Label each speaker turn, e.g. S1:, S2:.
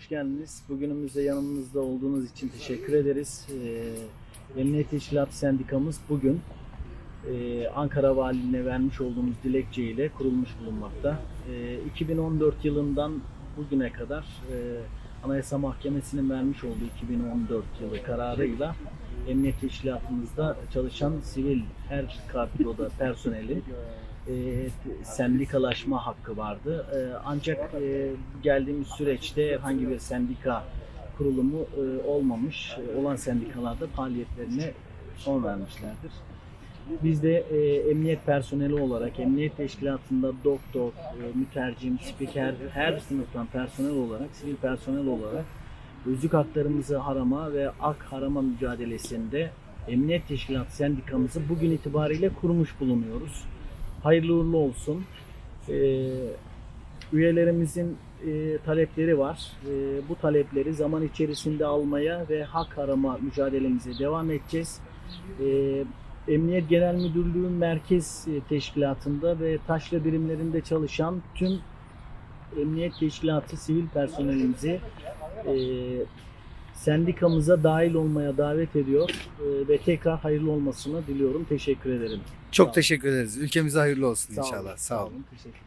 S1: hoş geldiniz. Bugünümüzde yanımızda olduğunuz için teşekkür ederiz. Ee, Emniyet Teşkilatı Sendikamız bugün e, Ankara Valiliğine vermiş olduğumuz dilekçe ile kurulmuş bulunmakta. Ee, 2014 yılından bugüne kadar e, Anayasa Mahkemesi'nin vermiş olduğu 2014 yılı kararıyla Emniyet Teşkilatımızda çalışan sivil her kadroda personeli e, sendikalaşma hakkı vardı. E, ancak e, geldiğimiz süreçte herhangi bir sendika kurulumu e, olmamış. E, olan sendikalarda faaliyetlerine son vermişlerdir. Biz de e, emniyet personeli olarak, emniyet teşkilatında doktor, e, mütercim, spiker, her sınıftan personel olarak, sivil personel olarak özlük haklarımızı harama ve ak harama mücadelesinde Emniyet Teşkilatı Sendikamızı bugün itibariyle kurmuş bulunuyoruz. Hayırlı uğurlu olsun. Ee, üyelerimizin e, talepleri var. E, bu talepleri zaman içerisinde almaya ve hak arama mücadelemize devam edeceğiz. E, Emniyet Genel Müdürlüğü Merkez e, Teşkilatı'nda ve taşra birimlerinde çalışan tüm Emniyet Teşkilatı sivil personelimizi e, sendikamıza dahil olmaya davet ediyor e, ve tekrar hayırlı olmasını diliyorum. Teşekkür ederim.
S2: Çok
S1: olun.
S2: teşekkür ederiz. Ülkemize hayırlı olsun
S1: Sağ olun,
S2: inşallah. Sağ olun.
S1: Teşekkürler.